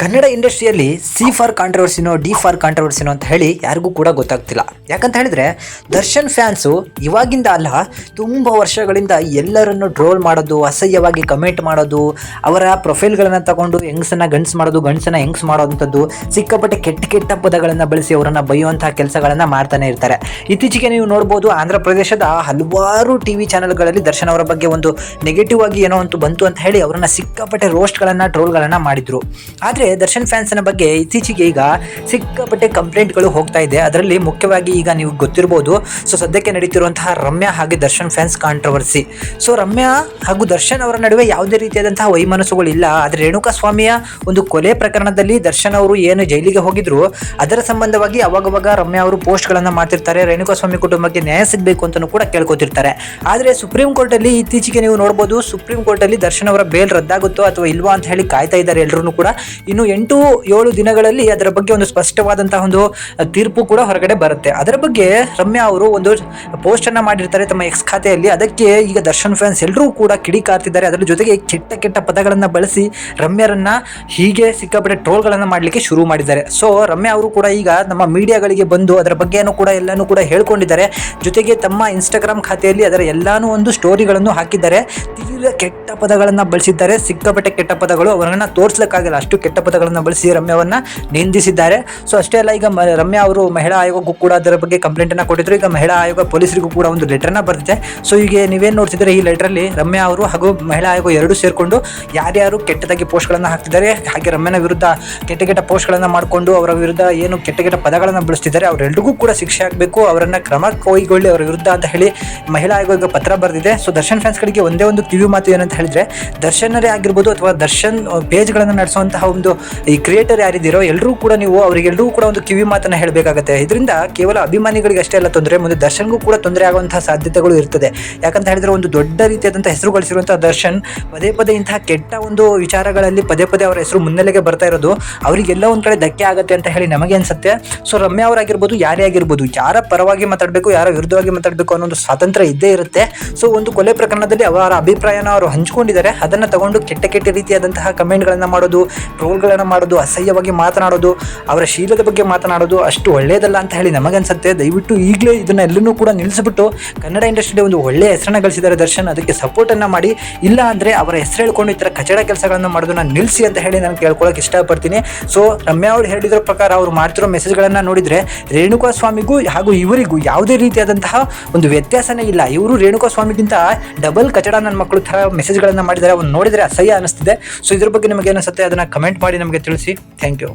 ಕನ್ನಡ ಇಂಡಸ್ಟ್ರಿಯಲ್ಲಿ C for ಕಾಂಟ್ರವರ್ಸಿನೋ D for ಕಾಂಟ್ರವರ್ಸಿನೋ ಅಂತ ಹೇಳಿ ಯಾರಿಗೂ ಕೂಡ ಗೊತ್ತಾಗ್ತಿಲ್ಲ. ಯಾಕಂತ ಹೇಳಿದ್ರೆ, ದರ್ಶನ್ ಫ್ಯಾನ್ಸು ಇವಾಗಿಂದ ಅಲ್ಲ, ತುಂಬ ವರ್ಷಗಳಿಂದ ಎಲ್ಲರನ್ನು ಟ್ರೋಲ್ ಮಾಡೋದು, ಅಸಹ್ಯವಾಗಿ ಕಮೆಂಟ್ ಮಾಡೋದು, ಅವರ ಪ್ರೊಫೈಲ್ಗಳನ್ನು ತಗೊಂಡು ಹೆಂಗ್ಸನ್ನ ಗಂಡ್ಸ್ ಮಾಡೋದು, ಗಂಡ್ಸನ್ನ ಹೆಂಗ್ಸ್ ಮಾಡೋವಂಥದ್ದು ಸಿಕ್ಕಾಪಟ್ಟೆ ಕೆಟ್ಟ ಕೆಟ್ಟ ಪದಗಳನ್ನು ಬಳಸಿ ಅವರನ್ನು ಬೈಯುವಂತಹ ಕೆಲಸಗಳನ್ನು ಮಾಡ್ತಾನೆ ಇರ್ತಾರೆ. ಇತ್ತೀಚೆಗೆ ನೀವು ನೋಡ್ಬೋದು ಆಂಧ್ರ ಪ್ರದೇಶದ ಹಲವಾರು ಟಿ ವಿ ಚಾನೆಲ್ಗಳಲ್ಲಿ ದರ್ಶನ್ ಅವರ ಬಗ್ಗೆ ಒಂದು ನೆಗೆಟಿವ್ ಆಗಿ ಏನೋ ಅಂತೂ ಬಂತು ಅಂತ ಹೇಳಿ ಅವರನ್ನು ಸಿಕ್ಕಾಪಟ್ಟೆ ರೋಸ್ಟ್ಗಳನ್ನು ಟ್ರೋಲ್ಗಳನ್ನು ಮಾಡಿದ್ರು. ಆದರೆ ದರ್ಶನ್ ಫ್ಯಾನ್ಸ್ನ ಬಗ್ಗೆ ಇತ್ತೀಚೆಗೆ ಈಗ ಸಿಕ್ಕಾಪಟ್ಟೆ ಕಂಪ್ಲೇಂಟ್ಗಳು ಹೋಗ್ತಾ ಇದೆ. ಅದರಲ್ಲಿ ಮುಖ್ಯವಾಗಿ ಈಗ ನೀವು ಗೊತ್ತಿರ್ಬೋದು. ಸೊ ಸದ್ಯಕ್ಕೆ ನಡೀತಿರುವಂತಹ ರಮ್ಯಾ ಹಾಗೆ Darshan fans controversy so Ramya ಹಾಗೂ ದರ್ಶನ್ ಅವರ ನಡುವೆ ಯಾವುದೇ ರೀತಿಯಾದಂತಹ ವೈಮನಸ್ಸುಗಳು ಇಲ್ಲ ಆದರೆ ರೇಣುಕಾ ಸ್ವಾಮಿಯ ಒಂದು ಕೊಲೆ ಪ್ರಕರಣದಲ್ಲಿ ದರ್ಶನ್ ಅವರು ಏನು ಜೈಲಿಗೆ ಹೋಗಿದ್ರು, ಅದರ ಸಂಬಂಧವಾಗಿ ಅವಾಗವಾಗ ರಮ್ಯಾ ಅವರು ಪೋಸ್ಟ್ಗಳನ್ನು ಮಾಡ್ತಿರ್ತಾರೆ. ರೇಣುಕಾ ಸ್ವಾಮಿ ಕುಟುಂಬಕ್ಕೆ ನ್ಯಾಯ ಸಿಗಬೇಕು ಅಂತಲೂ ಕೂಡ ಕೇಳ್ಕೊತಿರ್ತಾರೆ. ಆದರೆ ಸುಪ್ರೀಂ ಕೋರ್ಟಲ್ಲಿ ಇತ್ತೀಚೆಗೆ ನೀವು ನೋಡಬಹುದು ಸುಪ್ರೀಂ ಕೋರ್ಟಲ್ಲಿ ದರ್ಶನ್ ಅವರ ಬೇಲ್ ರದ್ದಾಗುತ್ತೋ ಅಥವಾ ಇಲ್ವಾ ಅಂತ ಹೇಳಿ ಕಾಯ್ತಾ ಇದ್ದಾರೆ ಎಲ್ಲರೂ ಕೂಡ. ಇನ್ನು ಎಂಟು ಏಳು ದಿನಗಳಲ್ಲಿ ಅದರ ಬಗ್ಗೆ ಒಂದು ಸ್ಪಷ್ಟವಾದಂತಹ ಒಂದು ತೀರ್ಪು ಕೂಡ ಹೊರಗಡೆ ಬರುತ್ತೆ. ಅದರ ಬಗ್ಗೆ ರಮ್ಯಾ ಅವರು ಒಂದು ಪೋಸ್ಟ್ ಅನ್ನ ಮಾಡಿರ್ತಾರೆ ತಮ್ಮ ಎಕ್ಸ್ ಖಾತೆಯಲ್ಲಿ. ಅದಕ್ಕೆ ಈಗ ದರ್ಶನ್ ಫ್ಯಾನ್ಸ್ ಎಲ್ಲರೂ ಕೂಡ ಕಿಡಿಕಾರ್ತಿದ್ದಾರೆ ಅದರ ಜೊತೆಗೆ ಕೆಟ್ಟ ಕೆಟ್ಟ ಪದಗಳನ್ನು ಬಳಸಿ ರಮ್ಯರನ್ನ ಹೀಗೆ ಸಿಕ್ಕಾಪಟ್ಟೆ ಟ್ರೋಲ್ಗಳನ್ನು ಮಾಡಲಿಕ್ಕೆ ಶುರು ಮಾಡಿದ್ದಾರೆ. ಸೊ ರಮ್ಯಾ ಅವರು ಕೂಡ ಈಗ ನಮ್ಮ ಮೀಡಿಯಾಗಳಿಗೆ ಬಂದು ಅದರ ಬಗ್ಗೆನೂ ಕೂಡ ಎಲ್ಲಾನು ಕೂಡ ಹೇಳ್ಕೊಂಡಿದ್ದಾರೆ. ಜೊತೆಗೆ ತಮ್ಮ ಇನ್ಸ್ಟಾಗ್ರಾಮ್ ಖಾತೆಯಲ್ಲಿ ಅದರ ಎಲ್ಲಾನು ಒಂದು ಸ್ಟೋರಿಗಳನ್ನು ಹಾಕಿದ್ದಾರೆ. ತೀರ ಕೆಟ್ಟ ಪದಗಳನ್ನು ಬಳಸಿದ್ದಾರೆ. ಸಿಕ್ಕಾಪಟ್ಟೆ ಕೆಟ್ಟ ಪದಗಳು ಅವರನ್ನು ತೋರಿಸ್ಲಿಕ್ಕಾಗಲ್ಲ. ಅಷ್ಟು ಕೆಟ್ಟ ಪದಗಳನ್ನು ಬಳಸಿ ರಮ್ಯಾವನ್ನ ನಿಂದಿಸಿದ್ದಾರೆ. ಸೊ ಅಷ್ಟೇ ಅಲ್ಲ, ಈಗ ರಮ್ಯಾ ಅವರು ಮಹಿಳಾ ಆಯೋಗಕ್ಕೂ ಕೂಡ ಅದರ ಬಗ್ಗೆ ಕಂಪ್ಲೇಂಟ್ ಅನ್ನ ಕೊಟ್ಟಿದ್ರು. ಈಗ ಮಹಿಳಾ ಆಯೋಗ ಪೊಲೀಸರಿಗೂ ಕೂಡ ಒಂದು ಲೆಟರ್ನ ಬರ್ತಿದೆ ಸೊ ಈಗ ನೀವೇನು ನೋಡ್ತಿದ್ರೆ ಈ ಲೆಟರಲ್ಲಿ ರಮ್ಯಾ ಅವರು ಹಾಗೂ ಮಹಿಳಾ ಆಯೋಗ ಎರಡೂ ಸೇರಿಕೊಂಡು ಯಾರ್ಯಾರು ಕೆಟ್ಟದಾಗಿ ಪೋಸ್ಟ್ಗಳನ್ನು ಹಾಕ್ತಿದ್ದಾರೆ, ಹಾಗೆ ರಮ್ಯನ ವಿರುದ್ಧ ಕೆಟ್ಟ ಕೆಟ್ಟ ಪೋಸ್ಟ್ಗಳನ್ನು ಮಾಡಿಕೊಂಡು ಅವರ ವಿರುದ್ಧ ಏನು ಕೆಟ್ಟ ಕೆಟ್ಟ ಪದಗಳನ್ನು ಬಳಸ್ತಿದ್ದಾರೆ ಅವರೆಲ್ಲರಿಗೂ ಕೂಡ ಶಿಕ್ಷೆ ಆಗಬೇಕು. ಅವರನ್ನು ಕ್ರಮ ಕೈಗೊಳ್ಳಿ, ಅವರ ವಿರುದ್ಧ ಅಂತ ಹೇಳಿ ಮಹಿಳಾ ಆಯೋಗ ಪತ್ರ ಬರೆದಿದೆ. ಸೊ ದರ್ಶನ್ ಫ್ಯಾನ್ಸ್ಗಳಿಗೆ ಒಂದೇ ಒಂದು ಕಿವಿ ಮಾತು ಏನಂತ ಹೇಳಿದ್ರೆ, ದರ್ಶನರೇ ಆಗಿರ್ಬೋದು ಅಥವಾ ದರ್ಶನ್ ಪೇಜ್ಗಳನ್ನು ನಡೆಸುವಂತಹ ಒಂದು ಈ ಕ್ರಿಯೇಟರ್ ಯಾರಿದ್ದೀರೋ ಎಲ್ಲರೂ ಕೂಡ ನೀವು ಅವರಿಗೆಲ್ಲರೂ ಕೂಡ ಒಂದು ಕಿವಿ ಮಾತನ್ನು ಹೇಳಬೇಕಾಗುತ್ತೆ. ಇದರಿಂದ ಕೇವಲ ಅಭಿಮಾನಿಗಳಿಗೆ ಅಷ್ಟೇ ಅಲ್ಲ ತೊಂದರೆ, ಮುಂದೆ ದರ್ಶನ್ಗೂ ಕೂಡ ತೊಂದರೆ ಆಗುವಂತಹ ಸಾಧ್ಯತೆಗಳು ಇರ್ತದೆ. ಯಾಕಂತ ಹೇಳಿದ್ರೆ ಒಂದು ದೊಡ್ಡ ರೀತಿಯಾದಂಥ ಹೆಸರು ಗಳಿಸಿರುವಂತಹ ದರ್ಶನ್ ಪದೇ ಪದೇ ಇಂತಹ ಕೆಟ್ಟ ಒಂದು ವಿಚಾರಗಳಲ್ಲಿ ಪದೇ ಪದೇ ಅವರ ಹೆಸರು ಮುನ್ನೆಲೆಗೆ ಬರ್ತಾ ಇರೋದು ಅವರಿಗೆಲ್ಲ ಒಂದು ಕಡೆ ಧಕ್ಕೆ ಆಗುತ್ತೆ ಅಂತ ಹೇಳಿ ನಮಗೆ ಅನ್ಸುತ್ತೆ. ಸೊ ರಮ್ಯಾ ಅವರಾಗಿರ್ಬೋದು, ಯಾರೇ ಆಗಿರ್ಬೋದು, ಯಾರ ಪರವಾಗಿ ಮಾತಾಡಬೇಕು, ಯಾರ ವಿರುದ್ಧವಾಗಿ ಮಾತಾಡಬೇಕು ಅನ್ನೋ ಒಂದು ಸ್ವಾತಂತ್ರ್ಯ ಇದ್ದೇ ಇರುತ್ತೆ. ಸೊ ಒಂದು ಕೊಲೆ ಪ್ರಕರಣದಲ್ಲಿ ಅವರ ಅಭಿಪ್ರಾಯನ ಅವರು ಹಂಚಿಕೊಂಡಿದ್ದಾರೆ. ಅದನ್ನ ತಗೊಂಡು ಕೆಟ್ಟ ಕೆಟ್ಟ ರೀತಿಯಾದಂತಹ ಕಮೆಂಟ್ಗಳನ್ನು ಮಾಡೋದು ಟ್ರೋಲ್ಗಳನ್ನ ಮಾಡೋದು, ಅಸಹ್ಯವಾಗಿ ಮಾತನಾಡೋದು, ಅವರ ಶೀಲದ ಬಗ್ಗೆ ಮಾತನಾಡೋದು ಅಷ್ಟು ಒಳ್ಳೆಯದಲ್ಲ ಅಂತ ಹೇಳಿ ನಮಗನ್ಸುತ್ತೆ. ದಯವಿಟ್ಟು ಈಗಲೇ ಇದನ್ನ ಎಲ್ಲನೂ ಕೂಡ ನಿಲ್ಲಿಸ್ಬಿಟ್ಟು ಕನ್ನಡ ಇಂಡಸ್ಟ್ರಿಯಲ್ಲಿ ಒಂದು ಒಳ್ಳೆಯ ಹೆಸರನ್ನ ಗಳಿಸಿದ್ದಾರೆ ದರ್ಶನ್. ಅದಕ್ಕೆ ಸಪೋರ್ಟ್ ಅನ್ನ ಮಾಡಿ. ಇಲ್ಲ ಅಂದರೆ ಅವರ ಹೆಸರು ಹೇಳ್ಕೊಂಡು ಈ ಥರ ಕಚಡ ಕೆಲಸಗಳನ್ನು ಮಾಡೋದನ್ನ ನಿಲ್ಲಿಸಿ ಅಂತ ಹೇಳಿ ನಾನು ಕೇಳ್ಕೊಳ್ಳೋಕೆ ಇಷ್ಟಪಡ್ತೀನಿ. ಸೊ ರಮ್ಯಾ ಅವ್ರು ಹೇಳಿದ್ರ ಪ್ರಕಾರ ಅವ್ರು ಮಾಡ್ತಿರೋ ಮೆಸೇಜ್ಗಳನ್ನು ನೋಡಿದರೆ ರೇಣುಕಾ ಸ್ವಾಮಿಗೂ ಹಾಗೂ ಇವರಿಗೂ ಯಾವುದೇ ರೀತಿಯಾದಂತಹ ಒಂದು ವ್ಯತ್ಯಾಸನೇ ಇಲ್ಲ. ಇವರು ರೇಣುಕಾ ಸ್ವಾಮಿಗಿಂತ ಡಬಲ್ ಕಚಡ ನನ್ನ ಮಕ್ಕಳು ಥರ ಮೆಸೇಜ್ಗಳನ್ನು ಮಾಡಿದರೆ ಅವ್ನು ನೋಡಿದರೆ ಅಸಹ್ಯ ಅನಿಸ್ತಿದೆ. ಸೊ ಇದ್ರ ಬಗ್ಗೆ ನಿಮಗೆ ಅನಿಸುತ್ತೆ ಅದನ್ನ ಕಮೆಂಟ್ ಮಾಡಿ ನಮಗೆ ತಿಳಿಸಿ. Thank you